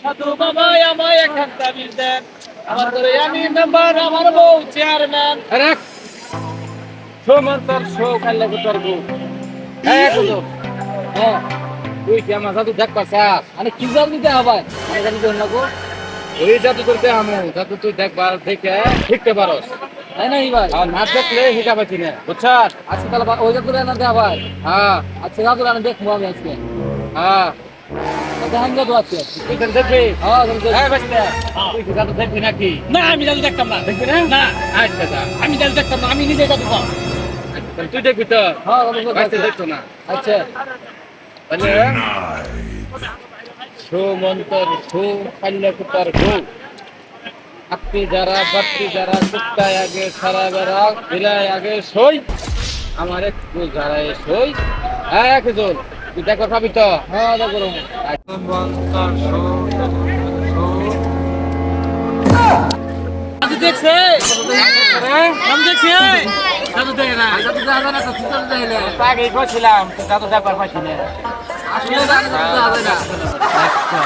সাধু বাবা আমায় একখান তাবিজ দেন। আমার করে আমি মেম্বার আমার বউ চেয়ারম্যান শো কাল্লা তোর হ্যাঁ হ্যাঁ। তুই কি আমার জাদু দেখ পাসাস আরে কি দিতে হবে? আমি জানি লাগো ওই জাদু করতে আমু জাদু তুই দেখবার দেখে শিখতে পারস। তাই না আর না দেখলে শিখা পাচ্ছি না বুঝছাস? আজকে তাহলে ওই জাদু না দেওয়া ভাই। হ্যাঁ। আজকে জাদু দেখব আমি আজকে। হ্যাঁ। না আমি জাদু দেখতাম না। দেখবি না? না। আচ্ছা আমি দেখতাম না আমি নিজে আচ্ছা, তুই দেখবি তো? হ্যাঁ দেখতো না? আচ্ছা। সুমন্তর আপনি যারা বাত্রি যারা কুত্তায় আগে সারা বেড়া বিলাই আগে সই। আমার একটু যারা সই। এক দেখো পাবি তো। হ্যাঁ দেখো সুমন্তর সু দেখছে? দাদু দেখে না দাদু দেখা না? দেখে আগে গেছিলাম তো দেখবার পাইছি না আসলে দাদু দেখা না। আচ্ছা।